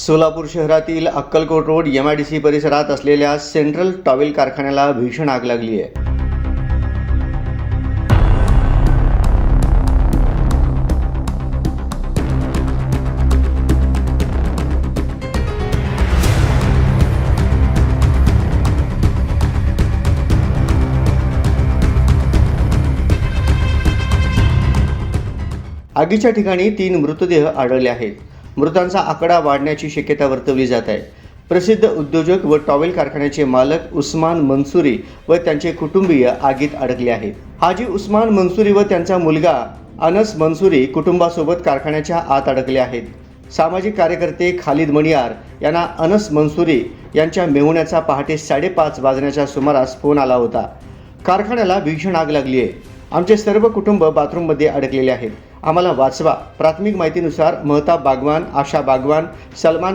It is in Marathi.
सोलापूर शहरातील Akkalkot road M I D C परिसरात असलेल्या सेंट्रल टॉवेल कारखान्याला भीषण आग लागली आहे. आगीच्या ठिकाणी तीन मृतदेह आढळले आहेत. मृतांचा आकडा वाढण्याची शक्यता वर्तवली जात आहे. प्रसिद्ध उद्योजक व टॉवेल कारखान्याचे मालक उस्मान मनसुरी व त्यांचे कुटुंबीय आगीत अडकले आहेत हाजी उस्मान मनसुरी व त्यांचा मुलगा अनस मनसुरी कुटुंबासोबत कारखान्याच्या आत अडकले आहेत. सामाजिक कार्यकर्ते खालिद मणियार यांना अनस मनसुरी यांच्या मेहुण्याचा पहाटे साडेपाच वाजण्याच्या सुमारास फोन आला होता. कारखान्याला भीषण आग लागली आहे आमचे सर्व कुटुंब बाथरूममध्ये अडकलेले आहेत. आम्हाला वाचवा. प्राथमिक माहितीनुसार महताब बागवान आशा बागवान सलमान